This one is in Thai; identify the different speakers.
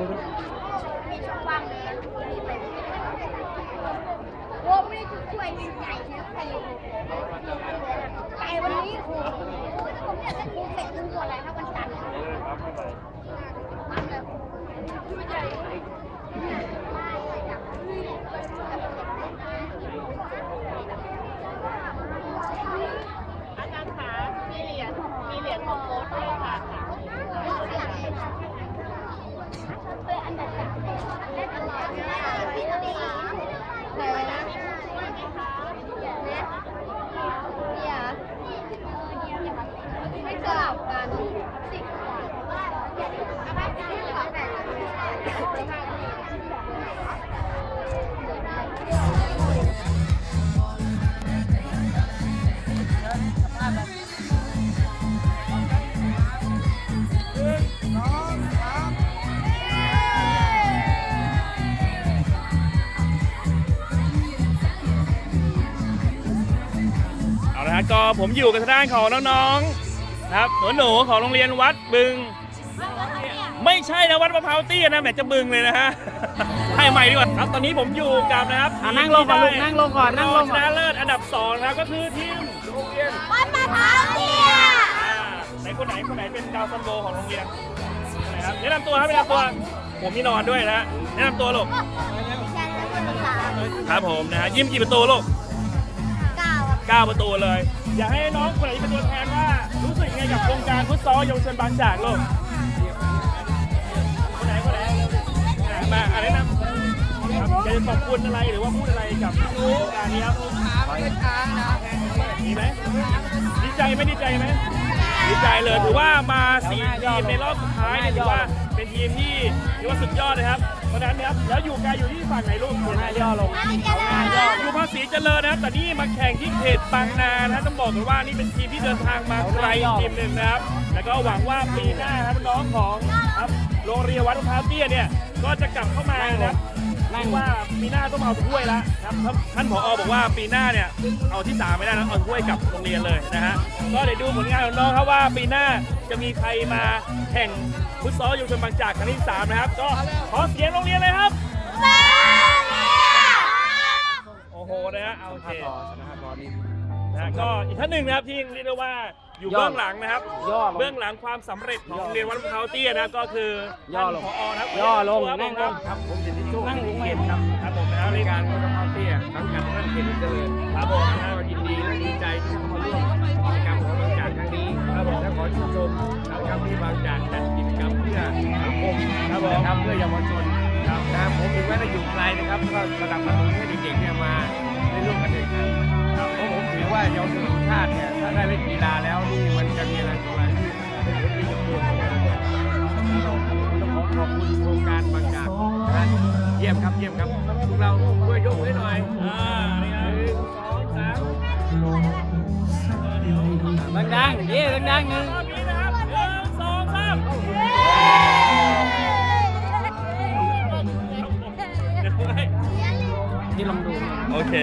Speaker 1: มีช่องว่างเลยโอ้ไม่ได้ช่วยมีไก่นะไก่ไก่วันนี้โอ้โหผมอยากจะกินเป็ดทั้งตัวเลยถ้าวันจันทร์มันแบบไม่ใหญ่
Speaker 2: อาจารย์คะมีเหรียญมีเหรียญของโค้ชด้วยค่ะ
Speaker 1: เป็นอันดับสามเล่นอร่อยพี่ตลีใครนะเนี่ยไม่สลับกันสิบกว่า เอาลือแบ่งกัน
Speaker 3: เอาละฮะก็ผมอยู่กับทางด้านของน้องๆ นะครับหนูหนูๆของโรงเรียนวัดบึง ไม่ใช่นะวัดมะพร้าวเตี้ยนะแหมจะบึงเลยนะฮะ ให้ใหม่ดีกว่าครับ ตอนนี้ผมอยู่กับนะครับ
Speaker 4: อะนั่งลงก่อนลูกนั่งลงก่อนนั่งลง
Speaker 3: ช
Speaker 4: ก่อน
Speaker 3: นะเลิศอันดับสองนะครับก็คือทีมโรงเรียน
Speaker 1: วัดมะพร้าวเตี้ย
Speaker 3: อ่าไหนคนไหนคนไหนเป็นดาวซันโบของโรงเรียนคนไหนครับแนะนำตัวครับแนะนำตัว ผมมีนอนด้วยนะฮะแนะนำตัวลูก
Speaker 1: ฉันเป็นภาษา
Speaker 3: ครับผมนะฮะยิ้มกี่ประตูลูก
Speaker 1: เก้า
Speaker 3: ประตูเลย อยากให้น้องคนไหนเป็นตัวแทนว่า รู้สึกยังไงกับโครงการฟุตซอลเยาวชนบางจากลูกคนไหนคนไหนอะมาอะไรนะครัจะขอบคุณอะไรหรือว่าพูดอะไรกับโครงการนี้ครับดีไหมดีใจไหมดีใจไหมดีใจเลยถือว่ามาสี่ทีมในรอบสุดท้ายเนี่ยถือว่าเป็นทีมที่ถือว่าสุดยอดเลยครับ เพราะฉะนั้นนะครับแล้วอยู่ไกลอยู่ที่ฝั่งไหนลูก
Speaker 4: หน้าย่อลง
Speaker 3: อยู่ภาษีเจริญนะครับแต่นี่มาแข่งที่เขตบางนานะครับต้องบอกเลยว่านี่เป็นทีมที่เดินทางมาไกลทีมหนึ่งนะครับ แล้วก็หวังว่าปีหน้าครับน้องของครับโรงเรียนวัดมะพร้าวเตี้ยเนี่ยก็จะกลับเข้ามานะครับ
Speaker 4: นั่ง
Speaker 3: ว่าปีหน้าต้องเอาถ้วยแล้วครับท่านท่านผอบอกว่าปีหน้าเนี่ยเอาที่สามไม่ได้นะเอาถ้วยกลับโรงเรียนเลยนะฮะก็เดี๋ยวดูผลงานของน้องครับว่าปีหน้าจะมีใครมาแข่งฟุตซอลเยาวชนบางจากครั้งที่สามนะครับ ก็ขอเสียงโรงเรียนเลยครับโอ้โหนะฮะเอาโอเค
Speaker 4: รอนะครับรอนี่
Speaker 3: นะฮะก็อีกท่านหนึ่งนะครับที่เรียกได้ว่า อยู่
Speaker 4: ย่อ
Speaker 3: เบื้องหลังนะครับ
Speaker 4: ย่อลง
Speaker 3: เบื้องหลังความสำเร็จของโรงเรียนวัดมะพร้าวเตี้ยนะก็คือย่
Speaker 4: อลง
Speaker 3: ท่านผอนะครับ
Speaker 4: ย่อลง
Speaker 3: ครับ
Speaker 4: นั่งลง
Speaker 3: ครับ
Speaker 4: ผมสิทธิโชค
Speaker 3: นั่งลง
Speaker 4: เข
Speaker 3: เข
Speaker 4: ต
Speaker 3: ต
Speaker 4: ค
Speaker 3: ค
Speaker 4: รั
Speaker 3: รั
Speaker 4: บบ
Speaker 3: ครับผมนะครับ
Speaker 4: ใน
Speaker 3: นี่
Speaker 4: กา
Speaker 3: การร
Speaker 4: วัดมะพร้าวเตี้ยสังกัดท่านเขตเจริญ
Speaker 3: ครับผมนะ
Speaker 4: ก็ยินดีและดีใจที่เข้ามาร่วมกิจกรรมของบางจากครั้งนี้ครับผมและขอชื่นชมนะครับที่บางจากจัดกิจกรรมเพื่อสังคมครับผมนะครับเพื่อเยาวชนครับนะผมถึงแม้จะอยู่ไกลนะครับก็สนับสนุนให้เด็กๆเนี่ยมาได้ร่วมกันแข่งขันครับเพราะผมถือว่าเยาวชนของชาติเนี่ยถ้า ได้เล่นกีฬาแล้วนี่มันจะมีอะไรต่ออะไรที่เป็นผลดีกับตัวของเราด้วยครับต้องขอขอบคุณโครงการบางจากนะเยี่ยมครับเยี่ยมครับพวกเราช่วยยกให้หน่อย
Speaker 3: อ่านี่ครับหนึ่งสองสาม
Speaker 4: ดังๆเย่ดังๆหนึ่ง
Speaker 3: รอบนี้นะครับหนึ่งสองสามเย้
Speaker 4: นี่ลองดู
Speaker 3: โอเค